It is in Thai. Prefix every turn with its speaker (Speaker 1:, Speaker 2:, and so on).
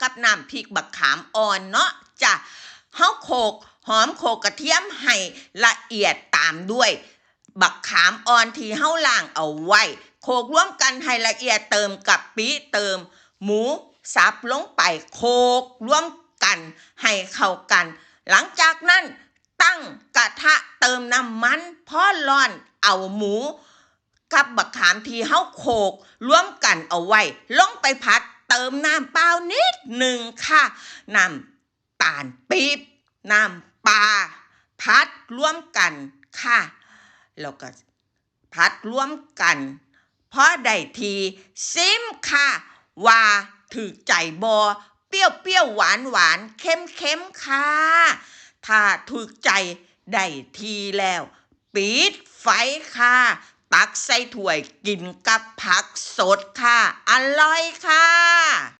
Speaker 1: กับน้ำพริกบักขามอ่อนเนาะจ้ะเฮาโขกหอมโขกกระเทียมให้ละเอียดตามด้วย บักขามอ่อนที่เฮาล่างเอาไว้ โขกร่วมกันให้ละเอียดเติมกับปีเติม หมูสับลงไปโขกร่วมกันให้เข้ากัน หลังจากนั้นตั้งกระทะเติมน้ำมันพอร้อนเอาหมูกับบักขามที่เฮาโขกร่วมกันเอาไว้ ลงไปพัด เติมน้ำเปล่านิดหนึ่งค่ะน้ำตาลปี๊บน้ำปลาพัดร่วมกันค่ะ แล้วก็พัดร่วมกัน เพอได้ทีซิมค่ะ ว่าถือใจบอเปรี้ยวเปรี้ยวหวานหวานเค็มเค็มค่ะ ถ้าถูกใจได้ทีแล้ว ปิดไฟค่ะ ตักใส่ถ้วยกินกับผักสดค่ะ อร่อยค่ะ lá!